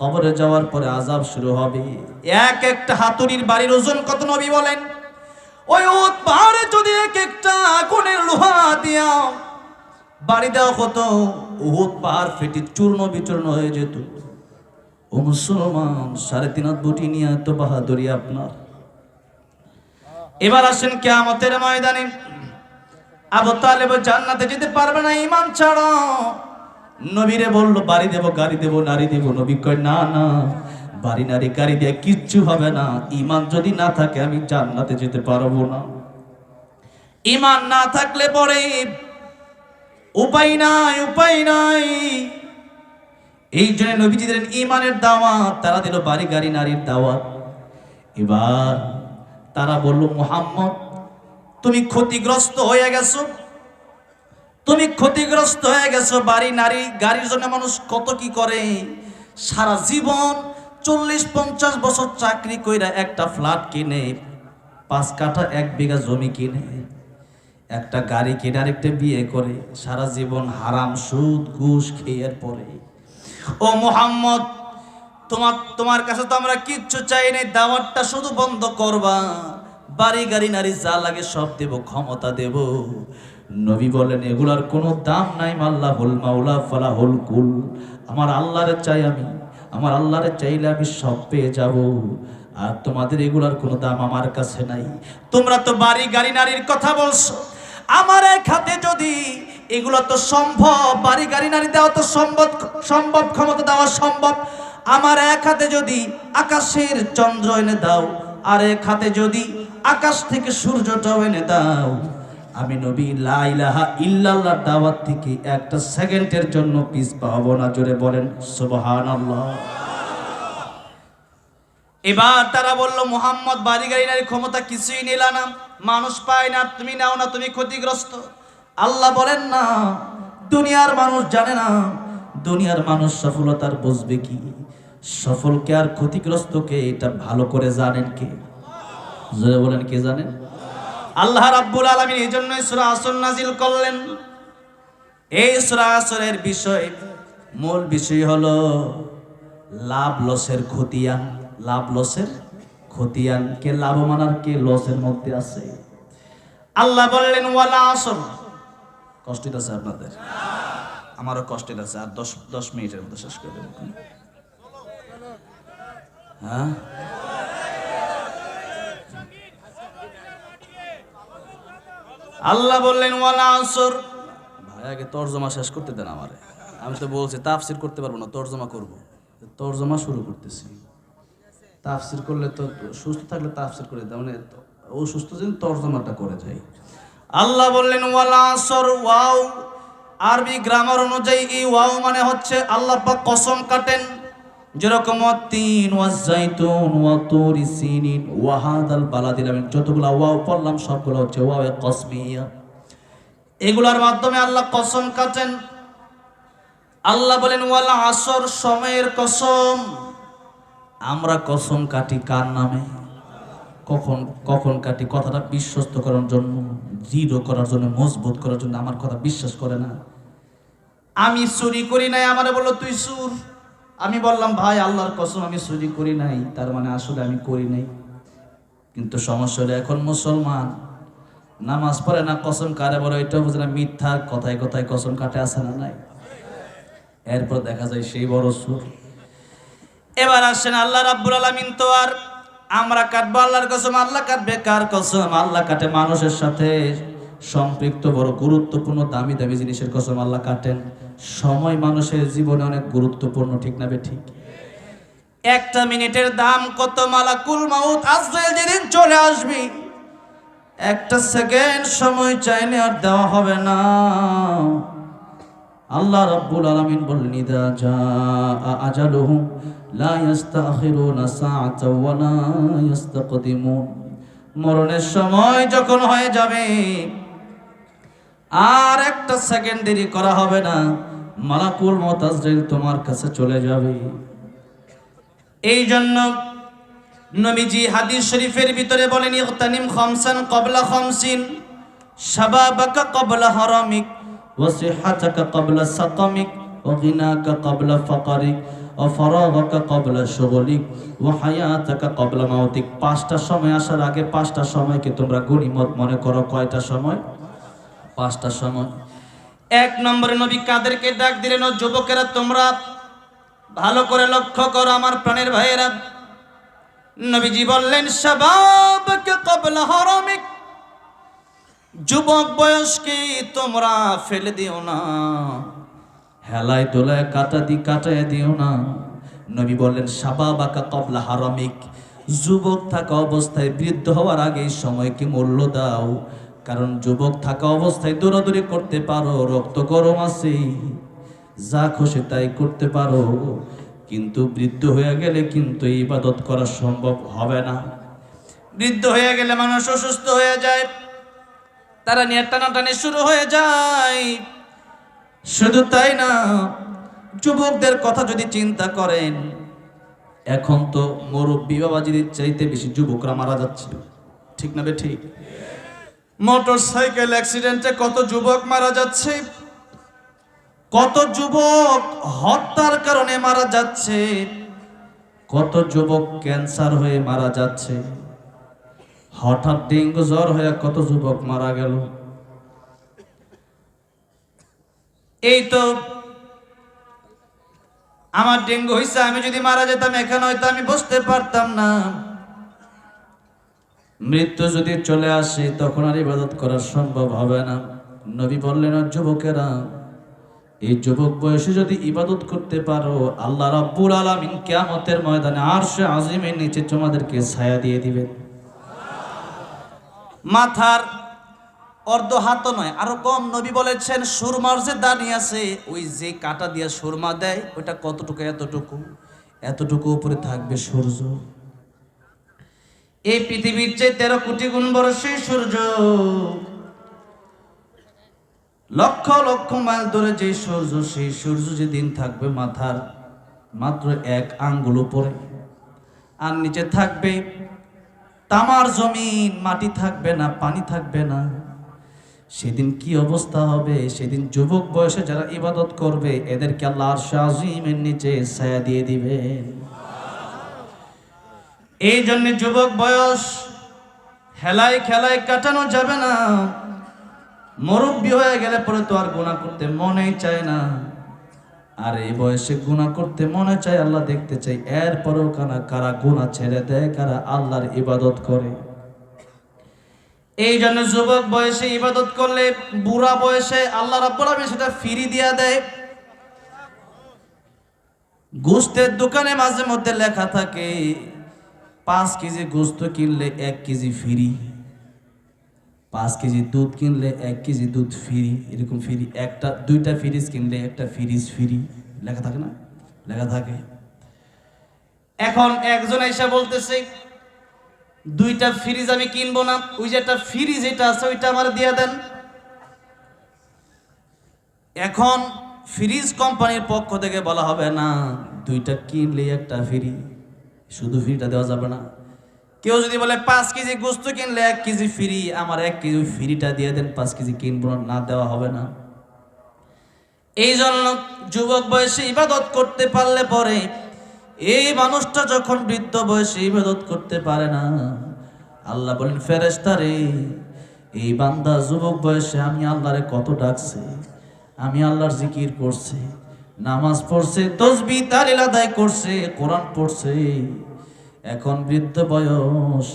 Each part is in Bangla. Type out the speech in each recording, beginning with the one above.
কবরে যাওয়ার পরে আজাব শুরু হবে। এক একটা হাতুড়ির বাড়ির ওজন কত নবী বলেন? ওই উট পাহাড়ে যদি এক একটা আগুনের লোহা দিয়া বাড়ি দেওয়া হতো উহুদ পাহাড় ফেটে চূর্ণ বিচূর্ণ হয়ে যেত। ও মুসলমান, সাড়ে তিন বুটি নিয়ে এত বাহাদুরি আপনার। এবার আসেন কেয়ামতের ময়দানে। আবু তালেব জান্নাতে যেতে পারবে না ইমান ছাড়ো। নবীরে বলল, বাড়ি দেব, গাড়ি দেব, নারী দেব। নবী কয়, না না, বাড়ি, নারী, গাড়ি দিয়ে কিচ্ছু হবে না। ইমান যদি না থাকে, আমি জান্নাতে যেতে পারব না। ইমান না থাকলে পরে উপায় নাই উপায় নাই। এই জন্য নবীজি দিলেন ইমানের দাওয়াত। তারা দিল, বাড়ি, গাড়ি, নারীর দাওয়াত। এবার তারা বলল, মোহাম্মদ, তুমি ক্ষতিগ্রস্ত হয়ে গেছো। তুমি ক্ষতিগ্রস্ত হয়ে গেছো, বাড়ি, নারী, গাড়ির জন্য মানুষ কত কি করে? সারা জীবন চল্লিশ, পঞ্চাশ বছর চাকরি কইরা একটা ফ্ল্যাট কিনে, পাঁচ কাঠা এক বিঘা জমি কিনে, একটা গাড়ি কিনে আরেকটা বিয়ে করে, সারা জীবন হারাম সুদ, ঘুষ খেয়ে পরে। ও মোহাম্মদ, তোমার তোমার কাছে তো আমরা কিচ্ছু চাই নাই, দাওয়াতটা শুধু বন্ধ করবা। বাড়ি, গাড়ি, নারী যা লাগে সব দেব, ক্ষমতা দেব। নবী বলেন এগুলার কোনো দাম নাই মাল্লা হুল মাওলা ফালা হুল কুল। আমার আল্লাহরে চাই আমি, আমার আল্লাহরে চাইলে আমি সব পেয়ে যাব। আর তোমাদের এগুলার কোনো দাম আমার কাছে নাই। তোমরা তো বাড়ি, গাড়ি, নারীর কথা বলছো। আমার এক হাতে যদি এগুলো তো সম্ভব, বাড়ি, গাড়ি, নারী দেওয়া তো সম্ভব সম্ভব, ক্ষমতা দেওয়া সম্ভব। আমার এক হাতে যদি আকাশের চন্দ্র এনে দাও, আর এক হাতে যদি আকাশ থেকে সূর্যটাও এনে দাও। আমি নবী লাইলাহা ইল্লাল্লাহ দাওয়াত থেকে একটা সেকেন্ডের জন্য পিস পাবো না। জোরে বলেন, সুবহানাল্লাহ। এবার তারা বলল, মোহাম্মদ বাড়ি গাড়ি নারী ক্ষমতা কিছুই নিলা না। মানুষ পায় না, তুমি নাও না, তুমি ক্ষতিগ্রস্ত। আল্লাহ বলেন, না, দুনিয়ার মানুষ জানে না। দুনিয়ার মানুষ সফলতার বুঝবে কি? সফলকে আর ক্ষতিগ্রস্তকে এটা ভালো করে জানেন কে? জোরে বলেন, কে জানেন? আল্লাহ রাব্বুল আলামিন এই জন্যই সূরা আসর নাজিল করলেন। এই সূরা আসরের বিষয়, মূল বিষয় হলো লাভ লসের খতিয়ান। লাভ লসের খতিয়ান, কে লাভবান আর কে লসের মধ্যে আছে। আল্লাহ বললেন, ওয়ালা আসর। কষ্ট আছে আপনাদের? আমারও কষ্ট আছে, আর দশ দশ মিনিটের মধ্যে শেষ করে হ্যাঁ? আল্লাহ বললেন, ওয়ালা আসর ভাই, আগে তর্জমা শেষ করতে দেন আমারে। আমি তো বলছি, তাফসির করতে পারব না, তর্জমা করব। তর্জমা শুরু করতেছি। তাফসির করলে তো সুস্থ থাকলে তাফসির করে দেয় মানে অসুস্থ যেন তর্জমাটা করে যায়। আল্লাহ বললেন, ওয়ালা আসর ওয়াও। আরবি গ্রামার অনুযায়ী এই ওয়াও মানে হচ্ছে আল্লাহ পাক কসম কাটেন যেরকম তিন ওয়া জাইতুন ওয়া তুরি সিনিন, ওয়া হাদাল বালাদিল আমি যতগুলা ওয়াও পড়লাম সবগুলো হচ্ছে ওয়াও কসমিয়া। এগুলার মাধ্যমে আল্লাহ কসম কাটেন। আল্লাহ বলেন, ওয়ালা আসর, সময়ের কসম। আমরা কসম কাটি কার নামে? কখন কখন কাটি? কথাটা বিশ্বস্ত করার জন্য, দৃঢ় করার জন্য, মজবুত করার জন্য আমার কথা বিশ্বাস করে না। আমি চুরি করি নাই, আমারে বলল, তুই সুর আমি বললাম, ভাই, আল্লাহর কসম আমি চুরি করি নাই, তার মানে আসলে আমি করি নাই। কিন্তু সমস্যা এখন মুসলমান, নামাজ পড়ে না, কসম কারে বলে এটা বুঝে না মিথ্যা, কথায় কথায় কসম কাটে আসে না নাই? এরপর দেখা যায় সেই বড় সুর। এবার আসেন, আল্লাহ রাব্বুল আলামিন তো আর আমরা কাটবো, আল্লাহর কসম, আল্লাহ কাটবে, কার কসম? আল্লাহ কাটে মানুষের সাথে সম্পৃক্ত বড় গুরুত্বপূর্ণ দামি দামি জিনিসের কসম, আল্লাহ কাটেন। সময় মানুষের জীবনে অনেক গুরুত্বপূর্ণ, ঠিক না ঠিক? একটা মিনিটের দাম কত মালাকুল মাউত আজরাইল যেদিন চলে আসবি? একটা সেকেন্ড সময় চাইলে আর দেওয়া হবে না। আল্লাহ রাব্বুল আলামিন বললেন, ইদা জা আজালুহুম লা ইস্তাখিরুনা সাআতা ওয়া লা ইস্তাকদিমুন। মরণের সময় যখন হয়ে যাবে, আর একটা সেকেন্ড দেরি করা হবে না। মালাকুল মত আজরাইল তোমার কাছে চলে যাবে এই জন্য নবীজি হাদিস শরীফের ভিতরে বলেন ইগতানিম খামসান ক্বাবলা খামসিন শাবাবাকা ক্বাবলা হারামিক ওয়া সিহহাতাকা ক্বাবলা সাকামিক ওয়া গিনাকা ক্বাবলা ফাকারিক وفراغك قبل شغلك وحياتك قبل موتك পাঁচটা সময় আসার আগে পাঁচটা সময়কে তোমরা গনিমত মনে করো কয়টা সময় পাঁচটা সময় এক নম্বরে নবী কাদেরকে ডাক দিলেন যুবকেরা, তোমরা ভালো করে লক্ষ্য করো আমার প্রাণের ভাইয়েরা। নবীজি বললেন, শাবাবকে কবলা হারামিক যুবক বয়সকে, তোমরা ফেলে দিও না। হেলায় দোলায় কাটা দি কাটায় দিও না। নবী বললেন, শাবাবাকা কবলা হারামিক। যুবক থাকা অবস্থায় বৃদ্ধ হওয়ার আগে সময়কে মূল্য দাও। কারণ যুবক থাকা অবস্থায় দৌড়াদৌড়ি করতে পারো, রক্ত গরম আছে, যা খুশি তাই করতে পারো। কিন্তু বৃদ্ধ হয়ে গেলে কিন্তু ইবাদত করা সম্ভব হবে না। বৃদ্ধ হয়ে গেলে মানুষ অসুস্থ হয়ে যায়, তারা নিয়ে টানাটানি শুরু হয়ে যায়। শুধু তাই না, যুবকদের কথা যদি চিন্তা করেন, এখন তো মুরব্বী বাবাজিদের চাইতে বেশি যুবকরা মারা যাচ্ছে। ঠিক না বে ঠিক? মোটর সাইকেল অ্যাক্সিডেন্টে কত যুবক মারা যাচ্ছে? কত যুবক হত্যার কারণে মারা যাচ্ছে? কত যুবক ক্যান্সার হয়ে মারা যাচ্ছে? হঠাৎ ডেঙ্গু জ্বর হয়ে কত যুবক মারা গেল? এই তো আমার ডেঙ্গু হয়েছে আমি যদি মারা যেতাম, এখানে হয়তো আমি বসতে পারতাম না। মৃত্যু যদি চলে আসে, তখন আর ইবাদত করা সম্ভব হবে না। নবী বললেন, আর যুবকেরা, এই যুবক বয়সে যদি ইবাদত করতে পারো, আল্লাহ রাব্বুল আলামিন কিয়ামতের ময়দানে আরশে আজিমের নিচে তোমাদেরকে ছায়া দিয়ে দিবেন। মাথার অর্ধ হাত নয়, আরও কম। নবী বলেছেন, সুরমার যে দানি আছে, ওই যে কাটা দিয়ে সুরমা দেয়, ওইটা কতটুকু, এতটুকু? এতটুকু উপরে থাকবে সূর্য। এই পৃথিবীর চেয়ে তেরো কোটি গুণ বড় সেই সূর্য। লক্ষ লক্ষ মাইল ধরে যে সূর্য, সেই সূর্য যেদিন থাকবে মাথার মাত্র এক আঙ্গুল উপরে। আর নিচে থাকবে তামার জমিন, মাটি থাকবে না, পানি থাকবে না। সেদিন কি অবস্থা হবে? সেদিন যুবক বয়সে যারা ইবাদত করবে, এদেরকে আল্লাহ শাহিমের নিচে ছায়া দিয়ে দিবেন। এই জন্য যুবক বয়স হেলায় খেলায় কাটানো যাবে না। মুরব্বী হয়ে গেলে পরে তো আর গুণা করতে মনেই চায় না। আর এই বয়সে গুণা করতে মনে চায়, আল্লাহ দেখতে চাই এরপরেও কানা কারা গুণা ছেড়ে দেয়, কারা আল্লাহর ইবাদত করে। এই জন্য যুবক বয়সে ইবাদত করলে বুড়া বয়সে আল্লাহ রাব্বুল সেটা ফিরি দিয়া দেয়। গোস্তের দোকানে মাঝে মধ্যে লেখা থাকে পাঁচ কেজি গোস্ত কিনলে এক কেজি ফ্রি। পাঁচ কেজি দুধ কিনলে এক কেজি দুধ ফ্রি। এরকম ফ্রি। একটা, দুইটা ফ্রিজ কিনলে একটা ফ্রিজ ফ্রি লেখা থাকে না? লেখা থাকে। এখন একজন এসে বলতেছে, দুইটা ফ্রিজ আমি কিনবো না। ওই যে একটা ফ্রিজ যেটা আছে, ওইটা আমার দিয়ে দেন। এখন ফ্রিজ কোম্পানির পক্ষ থেকে বলা হবে, না, দুইটা কিনলে একটা ফ্রি শুধু ফ্রিটা দেওয়া যাবে না। কেউ যদি বলে পাঁচ কেজি গোস্ত কিনলে এক কেজি ফ্রি আমার এক কেজি ফ্রিটা দিয়ে দেন পাঁচ কেজি কিনবো না, দেওয়া হবে না। এই জন্য যুবক বয়সে ইবাদত করতে পারলে পরে এই মানুষটা যখন বৃদ্ধ বয়সে ইবাদত করতে পারে না আল্লাহ বলেন ফেরেস্তা রে এই বান্দা যুবক বয়সে আমি আল্লাহরে কত ডাকছে আমি আল্লাহর জিকির করছে নামাজ পড়ছে তসবি তালিল আদায় করছে কোরআন পড়ছে এখন বৃদ্ধ বয়স,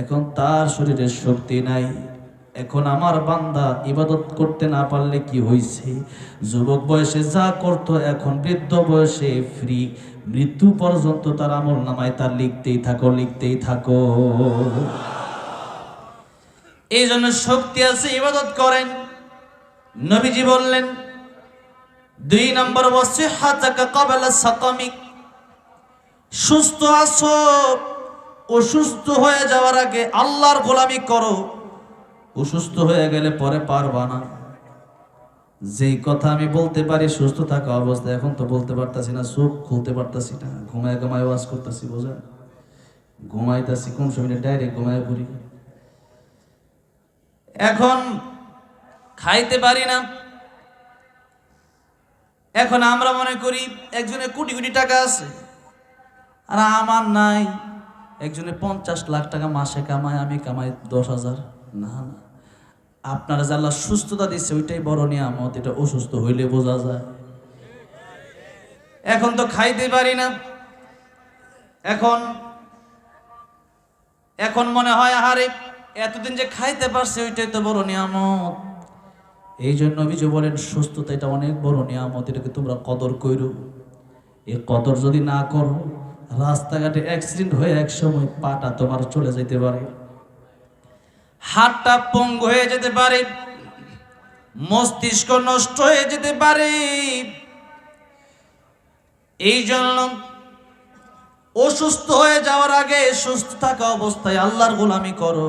এখন তার শরীরে শক্তি নাই। এখন আমার বান্দা ইবাদত করতে না পারলে কি হয়েছে যুবক বয়সে যা করতো, এখন বৃদ্ধ বয়সে ফ্রি মৃত্যু পর্যন্ত তার আমল নামায় তার লিখতেই থাকো লিখতেই থাকো। এই জন্য শক্তি আছে, ইবাদত করেন। নবীজি বললেন, দুই নম্বর বসে হাতাকা কবেলা সাকামিক সুস্থ আছো, অসুস্থ হয়ে যাওয়ার আগে আল্লাহর গোলামি করো। অসুস্থ হয়ে গেলে পরে পারবা না। যেই কথা আমি বলতে পারি, সুস্থ থাকা অবস্থা এখন তো বলতে পারতাছি না, চোখ খুলতে পারতাছি না, ঘুমায় ঘুমায় ওয়াজ করতেছি, বোঝা? ঘুমাইতাছি, কোন সময় ডাইরেক্ট ঘুমায় পড়ি এখন খাইতে পারি না। এখন আমরা মনে করি একজনের কোটি কোটি টাকা আছে। আর আমার নাই। একজনে পঞ্চাশ লাখ টাকা মাসে কামায়, আমি কামাই দশ হাজার। না না। আপনারা যে আল্লাহ সুস্থতা দিচ্ছে ওইটাই বড় নিয়ামত। এটা অসুস্থ হইলে বোঝা যায়। এখন তো খাইতে পারি না। এখন এখন মনে হয়, আহারে, এতদিন যে খাইতে পারছে, ওইটাই তো বড় নিয়ামত। এই জন্য অভিজু বলেন, সুস্থতা এটা অনেক বড় নিয়ামত। এটাকে তোমরা কদর করো এ কদর যদি না করো রাস্তাঘাটে অ্যাক্সিডেন্ট হয়ে এক সময় পাটা তোমার চলে যেতে পারে। হাতটা পঙ্গ হয়ে যেতে পারে, মস্তিষ্ক নষ্ট হয়ে যেতে পারে। এই জন্য অসুস্থ হয়ে যাওয়ার আগে সুস্থ থাকা অবস্থায় আল্লাহর গোলামি করো।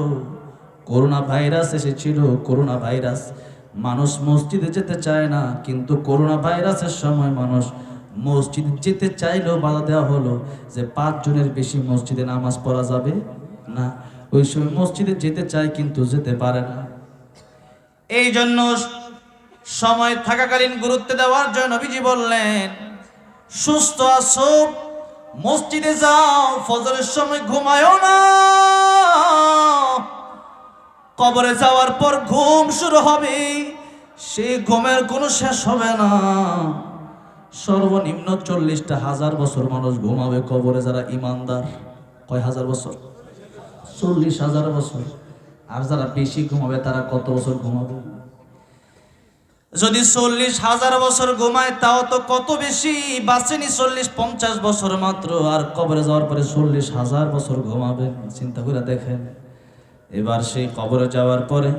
করোনা ভাইরাস এসেছিল, করোনা ভাইরাস। মানুষ মসজিদে যেতে চায় না, কিন্তু করোনা ভাইরাসের সময় মানুষ মসজিদে যেতে চাইলেও বাধা দেওয়া হলো যে পাঁচ জনের বেশি মসজিদে নামাজ পড়া যাবে না। ওই সময় মসজিদে যেতে চায় কিন্তু যেতে পারে না। এই জন্য সময় থাকাকালীন গুরুত্ব দেওয়ার জন্য নবীজি বললেন, সুস্থ আছো, মসজিদে যাও, ফজরের সময় ঘুমায়ও না। কবরে যাওয়ার পর ঘুম শুরু হবে, সেই ঘুমের কোনো শেষ হবে না। সর্বনিম্ন চল্লিশটা হাজার বছর মানুষ ঘুমাবে কবরে যারা ইমানদার। কয় হাজার বছর? চল্লিশ হাজার বছর। আর যারা বেশি ঘুমাবে, তারা কত বছর ঘুমাবে? যদি চল্লিশ হাজার বছর ঘুমায়, তাও তো কত বেশি? বাঁচেনি চল্লিশ, পঞ্চাশ বছর মাত্র। আর কবরে যাওয়ার পরে চল্লিশ হাজার বছর ঘুমাবেন চিন্তা করে দেখেন। এবার সেই কবরে যাওয়ার পরে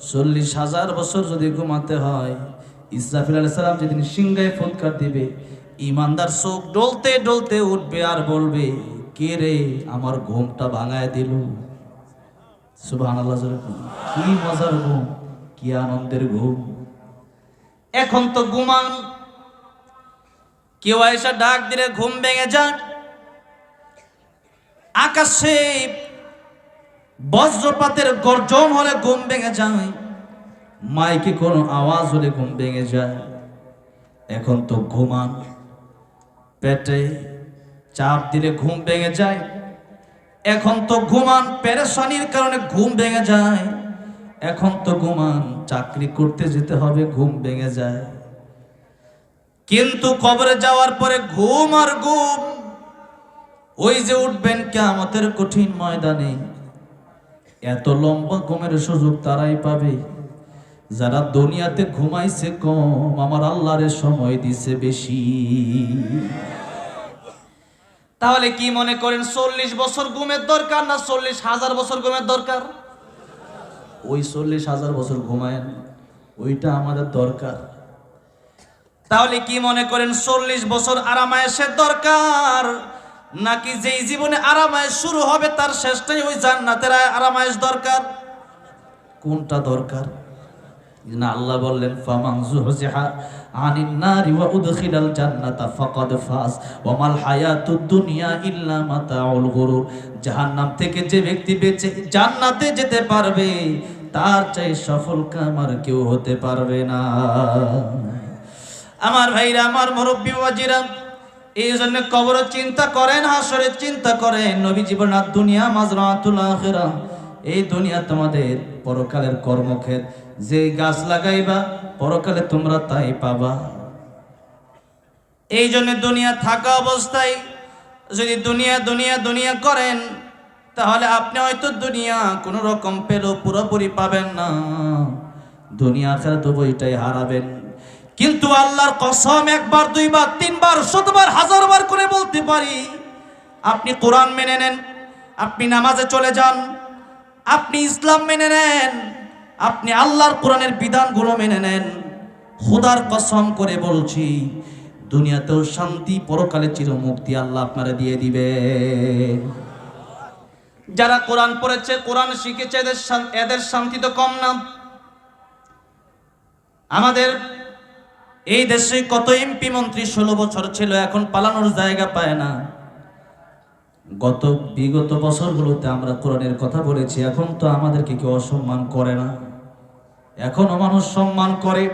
চল্লিশ হাজার বছর যদি ঘুমাতে হয় ইসরাফিল আলাইহিস সালাম যেদিন সিংহায় ফুৎকার দিবে ইমানদার চোখ ডলতে ডলতে উঠবে আর বলবে, কে রে আমার ঘুমটা ভাঙায় দিল? সুবহানাল্লাহ জোরে বলুন। কি মজার ঘুম, কি আনন্দের ঘুম। এখন তো ঘুমান কেউ এসে ডাক দিলে ঘুম ভেঙে যান আকাশে বজ্রপাতের গর্জন হলে ঘুম ভেঙে যায়। মাইকে কোনো আওয়াজ হলে ঘুম ভেঙে যায়। এখন তো ঘুমান। পেটে চাপ দিলে ঘুম ভেঙে যায়। এখন তো ঘুমান, পেরেশানির কারণে ঘুম ভেঙে যায়। এখন তো ঘুমান, চাকরি করতে যেতে হবে, ঘুম ভেঙে যায়। কিন্তু কবরে যাওয়ার পরে ঘুম আর ঘুম, ওই যে উঠবেন কেমতের কঠিন ময়দানে। এত লম্বা ঘুমের সুযোগ তারাই পাবে। যারা দুনিয়াতে ঘুমাইছে কম, আমার আল্লাহরে সময় দিছে বেশি। তাহলে কি মনে করেন চল্লিশ বছর ঘুমের দরকার না চল্লিশ হাজার বছর ঘুমের দরকার? ওই চল্লিশ হাজার বছর ঘুমায়েন ওইটা আমাদের দরকার। তাহলে কি মনে করেন চল্লিশ বছর আরামায়েশের দরকার? নাকি যেই জীবনে আরামায়েশ শুরু হবে তার শেষটাই ওই জান্নাতের আরামায়েশ দরকার? কোনটা দরকার? না, আল্লাহ বললেন, ফামান জুহজিহা আনিন নারি ওয়া উদখিলাল জান্নাতা ফাকাদ ফাজ ওয়া মাল হায়াতুদ দুনিয়া ইল্লা মাতাউল গুরুর। জাহান্নাম থেকে যে ব্যক্তি বেঁচে জান্নাতে যেতে পারবে, তার চাই সফল কাম আর কেউ হতে পারবে না। আমার ভাইরা, আমার মুরব্বী বাজিরা এই জন্য কবর চিন্তা করেন হাসরের চিন্তা করেন, নবী জীবন আর দুনিয়া, মাজরাতুল আখিরা, এই দুনিয়া তোমাদের পরকালের কর্মক্ষেত। যে গাছ লাগাইবা, পরকালে তোমরা তাই পাবা। এই জন্য দুনিয়া থাকা অবস্থায় যদি দুনিয়া দুনিয়া দুনিয়া করেন, তাহলে আপনি হয়তো দুনিয়া কোনো রকম পেলেও পুরোপুরি পাবেন না। দুনিয়া খেলা তো বইটাই হারাবেন। কিন্তু আল্লাহর কসম একবার, দুইবার, তিনবার, শতবার, হাজারবার করে বলতে পারি, আপনি কোরআন মেনে নেন, আপনি নামাজে চলে যান, আপনি ইসলাম মেনে নেন আপনি আল্লাহর কোরআনের বিধানগুলো মেনে নেন। খোদার কসম করে বলছি, দুনিয়াতেও শান্তি পরকালে চিরমুক্তি আল্লাহ আপনারা দিয়ে দিবে। যারা কোরআন পড়েছে, কোরআন শিখেছে, এদের এদের শান্তি তো কম না। আমাদের এই দেশে কত এমপি মন্ত্রী ষোলো বছর ছিল, এখন পালানোর জায়গা পায় না। গত বিগত বছরগুলোতে আমরা কোরআনের কথা বলেছি, এখন তো আমাদেরকে কেউ অসম্মান করে না। এখনও মানুষ সম্মান করে।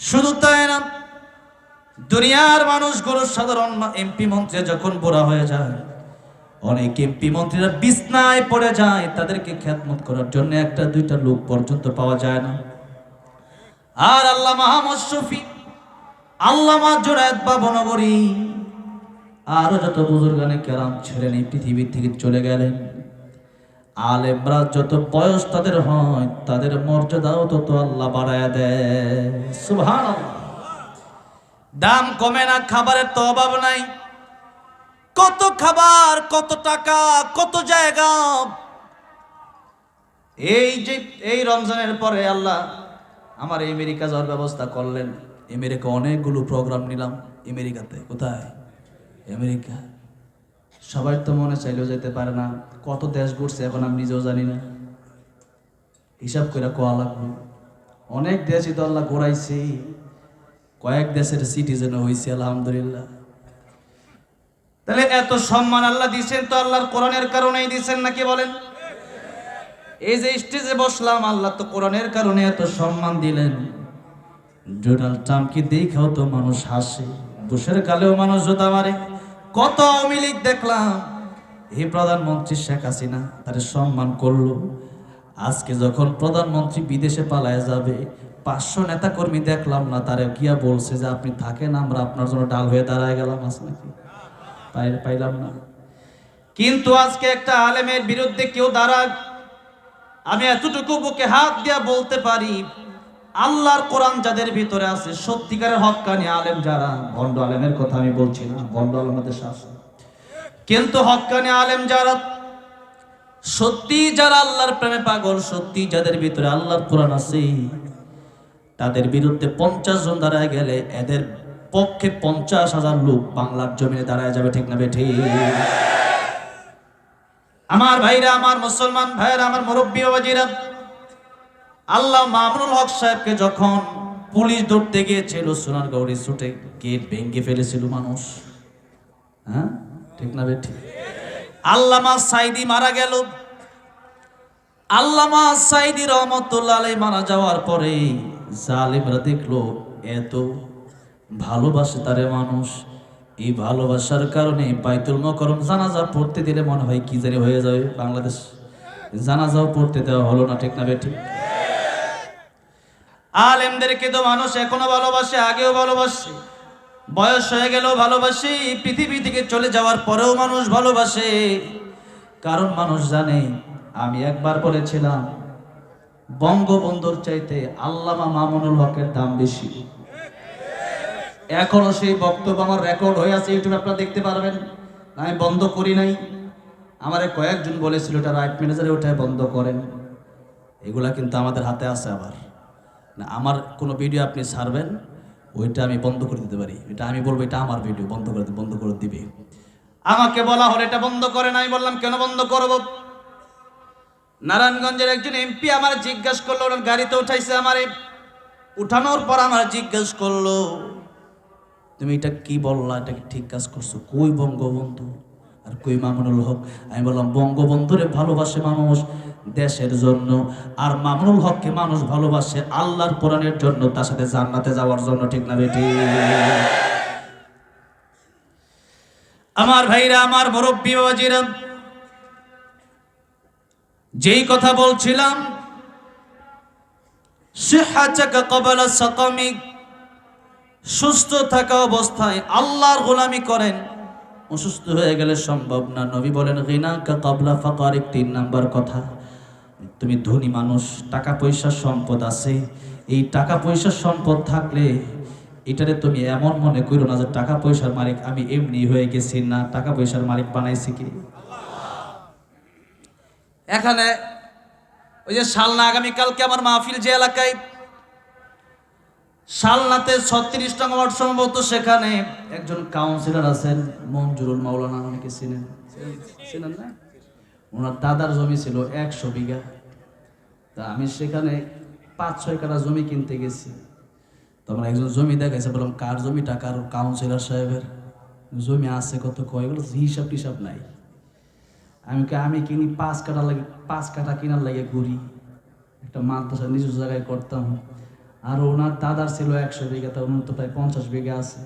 শুধু তাই না, দুনিয়ার মানুষগুলো সাধারণ এমপি মন্ত্রী যখন বুড়া হয়ে যায়, অনেক এমপি মন্ত্রীরা বিছনায় পড়ে যায়, তাদেরকে খ্যাতমত করার জন্য একটা দুইটা লোক পর্যন্ত পাওয়া যায় না। আর আল্লাহ মাহমদ শফি, আল্লামা জোনায়দ বাবনগরী আরও যত বুজুর্গানে কেরাম ছিলেন এই পৃথিবীর থেকে চলে গেলেন। আলেমরা যত বয়স তাদের হয়, তাদের মর্যাদাও তত আল্লাহ বাড়ায় দেয়। সুবহান দাম কমে না, খাবারের তো অভাব নাই। কত খাবার, কত টাকা, কত জায়গা। এই যে, এই রমজানের পরে আল্লাহ আমার আমেরিকা যাওয়ার ব্যবস্থা করলেন। আমেরিকা অনেকগুলো প্রোগ্রাম নিলাম। আমেরিকাতে কোথায়? আমেরিকা। সবাই তো মনে চাইলেও যেতে পারে না। কত দেশ ঘুরছে এখন আমি নিজেও জানি না। হিসাব করে কোয়া লাগবে? অনেক দেশই তো আল্লাহ ঘোরাইছি। কয়েক দেশের সিটিজেন হয়েছে আলহামদুলিল্লাহ। তাহলে এত সম্মান আল্লাহ দিছেন তো আল্লাহর কোরআনের কারণেই দিছেন নাকি বলেন? এই যে স্টেজে বসলাম, আল্লাহ তো কোরআনের কারণে এত সম্মান দিলেন। ডোনাল্ড ট্রাম্পকে দেখাও তো মানুষ হাসে। বুশের কালেও মানুষ জোতা মারে। কত আওয়ামী লীগ দেখলাম। এই প্রধানমন্ত্রী শেখ হাসিনা তার সম্মান করল। আজকে যখন প্রধানমন্ত্রী বিদেশে পালায় যাবে, পাঁচশো নেতা কর্মী দেখলাম না, তারে গিয়া বলছে যে আপনি থাকেন, আমরা আপনার জন্য ডাল হয়ে দাঁড়ায় গেলাম আজ নাকি? পাই- পাইলাম না। কিন্তু আজকে একটা আলেমের বিরুদ্ধে কেউ দাঁড়াক, আমি এতটুকু বুকে হাত দিয়া বলতে পারি আল্লাহর কোরআন যাদের ভিতরে আছে, সত্যিকারের হক্কানি আলেম যারা, ভণ্ড আলেমের কথা আমি বলছি না, ভণ্ড আলেমদের শাসন কিন্তু হক্কানি আলেম যারা, সত্যি যারা আল্লাহর প্রেমে পাগল, সত্যি যাদের ভিতরে আল্লাহর কোরআন আছে, তাদের বিরুদ্ধে পঞ্চাশ জন দাঁড়ায় গেলে এদের পক্ষে পঞ্চাশ হাজার লোক বাংলার জমিনে দাঁড়ায় যাবে, ঠিক না বেঠি আমার ভাইরা, আমার মুসলমান ভাইরা, আমার মুরব্বী বাবাজিরা আল্লাহ মামুনুল হক সাহেবকে যখন পুলিশ ধরতে গিয়েছিল, সোনার গৌরী ছুটে গেট ভেঙে ফেলেছিল মানুষ? হ্যাঁ? ঠিক না বেঠি আল্লামা সাইদি মারা গেল। আল্লামা সাইদি রহমতুল্লাহ মারা যাওয়ার পরে জালিমরা দেখল, এত ভালোবাসে তারে মানুষ। এই ভালোবাসার কারণে বাইতুল মকরম জানাজা পড়তে দিলে মনে হয় কি জানি হয়ে যাবে বাংলাদেশ। জানাজাও পড়তে দেওয়া হলো না, ঠিক না বেঠি আলেমদেরকে তো মানুষ এখনও ভালোবাসে, আগেও ভালোবাসে। বয়স হয়ে গেলেও ভালোবাসে, পৃথিবী থেকে চলে যাওয়ার পরেও মানুষ ভালোবাসে। কারণ মানুষ জানে, আমি একবার বলেছিলাম, বঙ্গবন্ধুর চাইতে আল্লামা মামুনুল হকের দাম বেশি। এখনও সেই বক্তব্য আমার রেকর্ড হয়ে আছে, ইউটিউবে আপনারা দেখতে পারবেন। আমি বন্ধ করি নাই। আমারে কয়েকজন বলেছিল ওটা রাইট ম্যানেজারে ওঠায় বন্ধ করেন। এগুলা কিন্তু আমাদের হাতে আছে আবার। না, আমার কোনো ভিডিও আপনি ছাড়বেন, ওইটা আমি বন্ধ করে দিতে পারি। এটা আমি বলব, এটা আমার ভিডিও বন্ধ করে বন্ধ করে দিবে। আমাকে বলা হলো, এটা বন্ধ করে না, আমি বললাম, কেন বন্ধ করব? নারায়ণগঞ্জের একজন এমপি আমার জিজ্ঞেস করল, ওনার গাড়িতে উঠাইছে আমারে। উঠানোর পর আমার জিজ্ঞেস করল, তুমি এটা কি বললা? এটা কি ঠিক কাজ করছ? কই বঙ্গবন্ধু? আর কই মামুনুল হক? আমি বললাম, বঙ্গবন্ধুরে ভালোবাসে মানুষ দেশের জন্য। আর মামুনুল হককে মানুষ ভালোবাসে আল্লাহর কোরআনের জন্য, তার সাথে জান্নাতে যাওয়ার জন্য, ঠিক না বেটি? আমার ভাইরা, আমার মুরব্বী বাবাজিরা, যেই কথা বলছিলাম সুস্থ থাকা অবস্থায় আল্লাহর গোলামি করেন, অসুস্থ হয়ে গেলে সম্ভব না। নবী বলেন কাবলা ফাকারিক তিন নাম্বার কথা। তুমি ধনী মানুষ টাকা পয়সার সম্পদ আছে। এই টাকা পয়সার সম্পদ থাকলে এটারে তুমি এমন মনে করো না যে টাকা পয়সার মালিক আমি এমনি হয়ে গেছি না টাকা পয়সার মালিক বানাইছি কি? এখানে ওই যে সালনা আগামীকালকে আমার মাহফিল যে এলাকায়, শালনাতে ছত্রিশ টাকা ওয়ার্ড সম্ভবত সেখানে একজন কাউন্সিলর আছেন, মঞ্জুরুল মাওলানা অনেকে চিনেন? চিনেন না? ওনার দাদার জমি ছিল একশো বিঘা। তা আমি সেখানে পাঁচ, ছয় কাটা জমি কিনতে গেছি। তখন একজন জমি দেখাইছে, বললাম, কার জমিটা? কার কাউন্সিলর সাহেবের? জমি আছে কত কয়? এগুলো হিসাব টিসাব নাই। আমি আমি কিনি পাঁচ কাটা লাগে, পাঁচ কাটা কেনার লাগে ঘুরি। একটা মাদ্রাসা নিচু জায়গায় করতাম। আর ওনার দাদার ছিল একশো বিঘা, তা ওনার তো প্রায় পঞ্চাশ বিঘা আছে।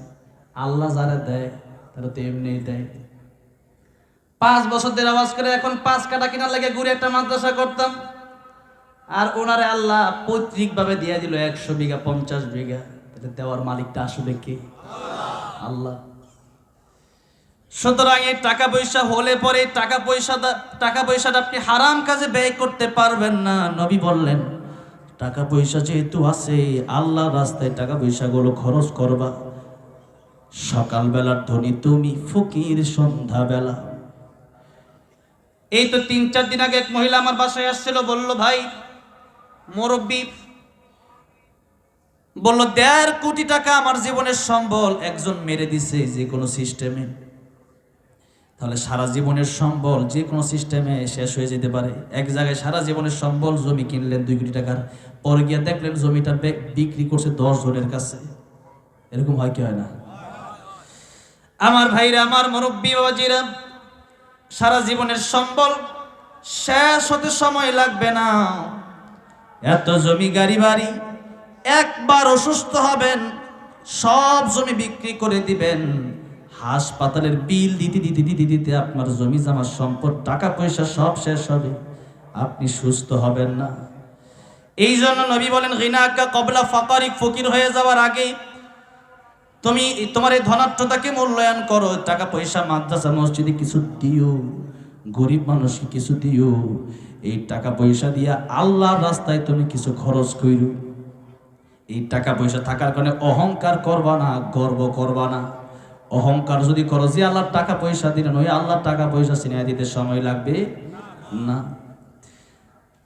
আল্লাহ যারা দেয়, তারা তো এমনি দেয়। পাঁচ বছর ধরে আওয়াজ করে এখন পাঁচ কাটা কেনার লাগে ঘুরে একটা মাদ্রাসা করতাম। আর ওনারে আল্লাহ পৈতৃক ভাবে দিয়ে দিল একশো বিঘা, পঞ্চাশ বিঘা। দেওয়ার মালিকটা আসলে কে? আল্লাহ। সুতরাং এই টাকা পয়সা হলে পরে টাকা পয়সা টাকা পয়সাটা আপনি হারাম কাজে ব্যয় করতে পারবেন না, নবী বললেন, টাকা পয়সা যেহেতু আছে আল্লাহ রাস্তায় টাকা পয়সাগুলো খরচ করবা। সকালবেলার ধনী তুমি, ফকির সন্ধ্যাবেলা। এই তো তিন চার দিন আগে এক মহিলা আমার বাসায় আসছিল, বলল, ভাই মুরব্বী বলল, দেড় কোটি টাকা আমার জীবনের সম্বল একজন মেরে দিছে যে কোনো সিস্টেমে। তাহলে সারা জীবনের সম্বল যে কোনো সিস্টেমে শেষ হয়ে যেতে পারে। এক জায়গায় সারা জীবনের সম্বল জমি কিনলেন দুই কোটি টাকার, পরে গিয়ে দেখলেন জমিটা বিক্রি করছে দশ জনের কাছে। এরকম হয় কি হয় না? আমার ভাইরা, আমার মুরব্বী বাবাজিরা, সারা জীবনের সম্বল শেষ হতে সময় লাগবে না। এত জমি গাড়ি বাড়ি একবার অসুস্থ হবেন, সব জমি বিক্রি করে দিবেন। হাসপাতালের বিল দিতে দিতে দিতে দিতে আপনার জমি জামার সম্পদ, টাকা পয়সা সব শেষ হবে। আপনি সুস্থ হবেন না। এই জন্য নবী বলেন রিনাকা কবলা ফাকারিক, ফকির হয়ে যাওয়ার আগে তুমি, তোমার এই ধনাত্মতাকে মূল্যায়ন করো। টাকা পয়সা, মাদ্রাসা, মসজিদে কিছু দিও। গরিব মানুষকে কিছু দিও, এই টাকা পয়সা দিয়া আল্লাহর রাস্তায় তুমি কিছু খরচ কইরো। এই টাকা পয়সা থাকার কারণে অহংকার করবা না, গর্ব করবা না। অহংকার যদি করো, যে আল্লাহর টাকা পয়সা দিলেন, ওই আল্লাহর টাকা পয়সা চিনিয়ে দিতে সময় লাগবে না।